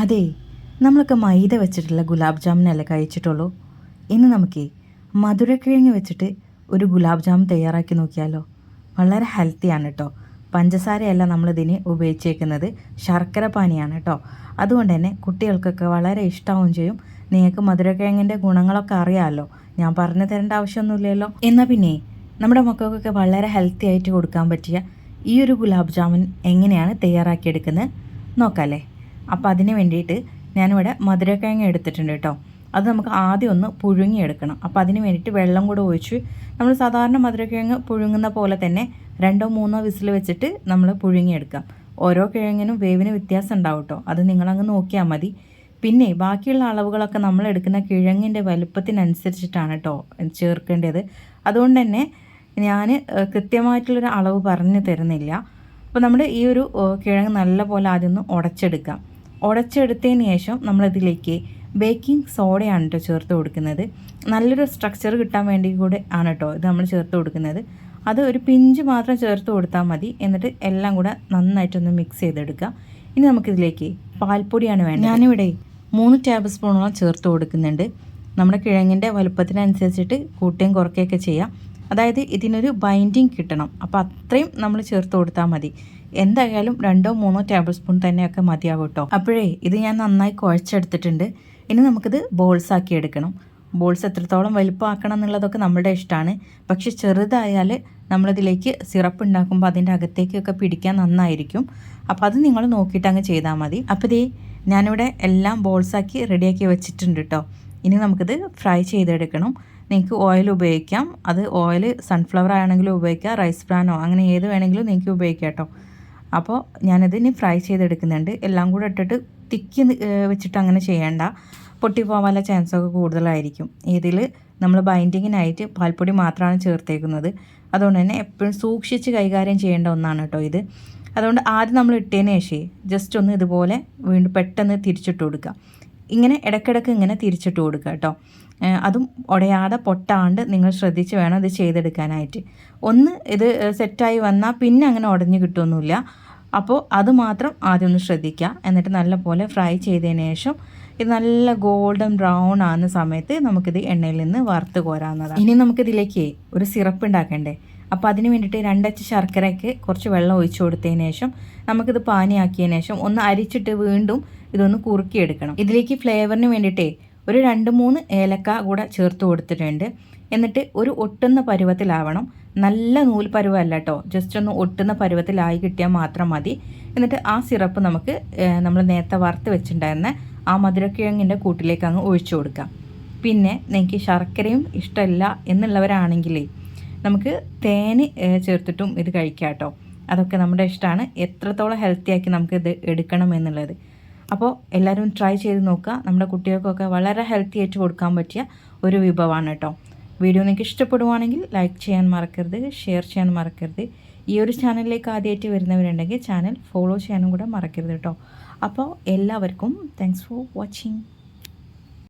അതെ നമ്മളൊക്കെ മൈദ വെച്ചിട്ടുള്ള ഗുലാബ് ജാമുനല്ലേ കഴിച്ചിട്ടുള്ളൂ? ഇന്ന് നമുക്ക് മധുരക്കിഴങ്ങ് വെച്ചിട്ട് ഒരു ഗുലാബ് ജാമുൻ തയ്യാറാക്കി നോക്കിയാലോ? വളരെ ഹെൽത്തിയാണ് കേട്ടോ പഞ്ചസാരയല്ല നമ്മളിതിന് ഉപയോഗിച്ചേക്കുന്നത്. ശർക്കര പാനിയാണ് കേട്ടോ അതുകൊണ്ട് തന്നെ കുട്ടികൾക്കൊക്കെ വളരെ ഇഷ്ടമാവും ചെയ്യും. നിങ്ങൾക്ക് മധുരക്കിഴങ്ങിന്റെ ഗുണങ്ങളൊക്കെ അറിയാമല്ലോ ഞാൻ പറഞ്ഞു തരേണ്ട ആവശ്യമൊന്നുമില്ലല്ലോ. എന്നാൽ പിന്നെ നമ്മുടെ മക്കൾക്കൊക്കെ വളരെ ഹെൽത്തി ആയിട്ട് കൊടുക്കാൻ പറ്റിയ ഈ ഒരു ഗുലാബ് ജാമുൻ എങ്ങനെയാണ് തയ്യാറാക്കിയെടുക്കുന്നത്? നോക്കാമല്ലേ അപ്പോൾ അതിന് വേണ്ടിയിട്ട് ഞാനിവിടെ മധുരക്കിഴങ്ങ് എടുത്തിട്ടുണ്ട് കേട്ടോ. അത് നമുക്ക് ആദ്യം ഒന്ന് പുഴുങ്ങിയെടുക്കണം. അപ്പോൾ അതിന് വേണ്ടിയിട്ട് വെള്ളം കൂടെ ഒഴിച്ച് നമ്മൾ സാധാരണ മധുരക്കിഴങ്ങ് പുഴുങ്ങുന്ന പോലെ തന്നെ രണ്ടോ മൂന്നോ വിസിൽ വെച്ചിട്ട് നമ്മൾ പുഴുങ്ങിയെടുക്കാം. ഓരോ കിഴങ്ങിനും വേവിന് വ്യത്യാസം ഉണ്ടാവും കേട്ടോ. അത് നിങ്ങളങ്ങ് നോക്കിയാൽ മതി. പിന്നെ ബാക്കിയുള്ള അളവുകളൊക്കെ നമ്മൾ എടുക്കുന്ന കിഴങ്ങിന്റെ വലുപ്പത്തിനനുസരിച്ചിട്ടാണ് കേട്ടോ ചേർക്കേണ്ടത്. അതുകൊണ്ട് തന്നെ ഞാൻ കൃത്യമായിട്ടുള്ളൊരു അളവ് പറഞ്ഞു തരുന്നില്ല. അപ്പോൾ നമ്മുടെ ഈ ഒരു കിഴങ്ങ് നല്ല പോലെ ആദ്യം ഒന്ന് ഉടച്ചെടുക്കാം. ഉടച്ചെടുത്തതിന് ശേഷം നമ്മളിതിലേക്ക് ബേക്കിംഗ് സോഡയാണ് കേട്ടോ ചേർത്ത് കൊടുക്കുന്നത്. നല്ലൊരു സ്ട്രക്ചർ കിട്ടാൻ വേണ്ടി കൂടെ ആണ് കേട്ടോ ഇത് നമ്മൾ ചേർത്ത് കൊടുക്കുന്നത്. അത് ഒരു പിഞ്ച് മാത്രം ചേർത്ത് കൊടുത്താൽ മതി. എന്നിട്ട് എല്ലാം കൂടെ നന്നായിട്ടൊന്ന് മിക്സ് ചെയ്തെടുക്കുക. ഇനി നമുക്കിതിലേക്ക് പാൽപ്പൊടിയാണ് വേണ്ടത്. ഞാനിവിടെ മൂന്ന് ടേബിൾ സ്പൂണോളം ചേർത്ത് കൊടുക്കുന്നുണ്ട്. നമ്മുടെ കിഴങ്ങിന്റെ വലുപ്പത്തിനനുസരിച്ചിട്ട് കൂട്ടുകയും കുറയ്ക്കുകയൊക്കെ ചെയ്യാം. അതായത് ഇതിനൊരു ബൈൻഡിങ് കിട്ടണം. അപ്പോൾ അത്രയും നമ്മൾ ചേർത്ത് കൊടുത്താൽ മതി. എന്തായാലും രണ്ടോ മൂന്നോ ടേബിൾ സ്പൂൺ തന്നെയൊക്കെ മതിയാവും കേട്ടോ അപ്പോഴേ ഇത് ഞാൻ നന്നായി കുഴച്ചെടുത്തിട്ടുണ്ട്. ഇനി നമുക്കിത് ബോൾസ് ആക്കി എടുക്കണം. ബോൾസ് എത്രത്തോളം വലുപ്പമാക്കണം എന്നുള്ളതൊക്കെ നമ്മുടെ ഇഷ്ടമാണ്. പക്ഷെ ചെറുതായാൽ നമ്മളിതിലേക്ക് സിറപ്പ് ഉണ്ടാക്കുമ്പോൾ അതിന്റെ അകത്തേക്കൊക്കെ പിടിക്കാൻ നന്നായിരിക്കും. അപ്പോൾ അത് നിങ്ങൾ നോക്കിയിട്ട് അങ്ങ് ചെയ്താൽ മതി. അപ്പോൾ ഇതേ ഞാനിവിടെ എല്ലാം ബോൾസാക്കി റെഡിയാക്കി വെച്ചിട്ടുണ്ട് കേട്ടോ ഇനി നമുക്കിത് ഫ്രൈ ചെയ്തെടുക്കണം. നിങ്ങൾക്ക് ഓയിൽ ഉപയോഗിക്കാം. അത് ഓയിൽ സൺഫ്ലവർ ആണെങ്കിലും ഉപയോഗിക്കാം. റൈസ് ബ്രാനോ അങ്ങനെ ഏത് വേണമെങ്കിലും നിങ്ങൾക്ക് ഉപയോഗിക്കാം കേട്ടോ അപ്പോൾ ഞാനത് ഇനി ഫ്രൈ ചെയ്തെടുക്കുന്നുണ്ട്. എല്ലാം കൂടെ ഇട്ടിട്ട് തിക്കി വെച്ചിട്ട് അങ്ങനെ ചെയ്യേണ്ട. പൊട്ടിപ്പോവാനുള്ള ചാൻസൊക്കെ കൂടുതലായിരിക്കും. ഇതിൽ നമ്മൾ ബൈൻഡിങ്ങിനായിട്ട് പാൽപ്പൊടി മാത്രമാണ് ചേർത്തേക്കുന്നത്. അതുകൊണ്ട് തന്നെ എപ്പോഴും സൂക്ഷിച്ച് കൈകാര്യം ചെയ്യേണ്ട ഒന്നാണ് കേട്ടോ ഇത്. അതുകൊണ്ട് ആദ്യം നമ്മൾ ഇട്ടതിന് ശേഷം ജസ്റ്റ് ഒന്ന് ഇതുപോലെ വീണ്ടും പെട്ടെന്ന് തിരിച്ചിട്ട് കൊടുക്കുക ഇങ്ങനെ ഇടയ്ക്കിടയ്ക്ക് ഇങ്ങനെ തിരിച്ചിട്ട് കൊടുക്കുക കേട്ടോ അതും ഉടയാതെ പൊട്ടാണ്ട് നിങ്ങൾ ശ്രദ്ധിച്ച് വേണം ഇത് ചെയ്തെടുക്കാനായിട്ട്. ഒന്ന് ഇത് സെറ്റായി വന്നാൽ പിന്നെ അങ്ങനെ ഉടഞ്ഞു കിട്ടുമൊന്നുമില്ല അപ്പോൾ അത് മാത്രം ആദ്യം ഒന്ന് ശ്രദ്ധിക്കുക എന്നിട്ട് നല്ലപോലെ ഫ്രൈ ചെയ്തതിന് ശേഷം ഇത് നല്ല ഗോൾഡൻ ബ്രൗൺ ആകുന്ന സമയത്ത് നമുക്കിത് എണ്ണയിൽ നിന്ന് വറുത്ത് കോരാവുന്നതാണ് ഇനി നമുക്കിതിലേക്ക് ഒരു സിറപ്പ് ഉണ്ടാക്കണ്ടേ? അപ്പോൾ അതിന് വേണ്ടിയിട്ട് രണ്ടച്ച് ശർക്കരയ്ക്ക് കുറച്ച് വെള്ളം ഒഴിച്ചു കൊടുത്തതിന് ശേഷം നമുക്കിത് പാനിയാക്കിയതിന് ശേഷം ഒന്ന് അരിച്ചിട്ട് വീണ്ടും ഇതൊന്ന് കുറുക്കിയെടുക്കണം. ഇതിലേക്ക് ഫ്ലേവറിന് വേണ്ടിയിട്ടേ ഒരു രണ്ട് മൂന്ന് ഏലക്ക കൂടെ ചേർത്ത് കൊടുത്തിട്ടുണ്ട്. എന്നിട്ട് ഒരു ഒട്ടുന്ന പരുവത്തിലാവണം. നല്ല നൂൽ പരുവല്ല കേട്ടോ ജസ്റ്റ് ഒന്ന് ഒട്ടുന്ന പരുവത്തിലായി കിട്ടിയാൽ മാത്രം മതി. എന്നിട്ട് ആ സിറപ്പ് നമുക്ക് നമ്മൾ നേരത്തെ വറുത്ത് വെച്ചിട്ടുണ്ടായിരുന്ന ആ മധുരക്കിഴങ്ങിന്റെ കൂട്ടിലേക്ക് അങ്ങ് ഒഴിച്ചു കൊടുക്കാം. പിന്നെ നിങ്ങൾക്ക് ശർക്കരയും ഇഷ്ടമല്ല എന്നുള്ളവരാണെങ്കിൽ നമുക്ക് തേന് ചേർത്തിട്ടും ഇത് കഴിക്കാം കേട്ടോ അതൊക്കെ നമ്മുടെ ഇഷ്ടമാണ്. എത്രത്തോളം ഹെൽത്തി ആക്കി നമുക്ക് ഇത് എടുക്കണം എന്നുള്ളത്. അപ്പോൾ എല്ലാവരും ട്രൈ ചെയ്ത് നോക്കുക. നമ്മുടെ കുട്ടികൾക്കൊക്കെ വളരെ ഹെൽത്തി ആയിട്ട് കൊടുക്കാൻ പറ്റിയ ഒരു വിഭവമാണ് കേട്ടോ. വീഡിയോ നിങ്ങൾക്ക് ഇഷ്ടപ്പെടുവാണെങ്കിൽ ലൈക്ക് ചെയ്യാൻ മറക്കരുത് ഷെയർ ചെയ്യാൻ മറക്കരുത്. ഈ ഒരു ചാനലിലേക്ക് ആദ്യമായിട്ട് വരുന്നവരുണ്ടെങ്കിൽ ചാനൽ ഫോളോ ചെയ്യാനും കൂടെ മറക്കരുത് കേട്ടോ. അപ്പോൾ എല്ലാവർക്കും താങ്ക്സ് ഫോർ വാച്ചിങ്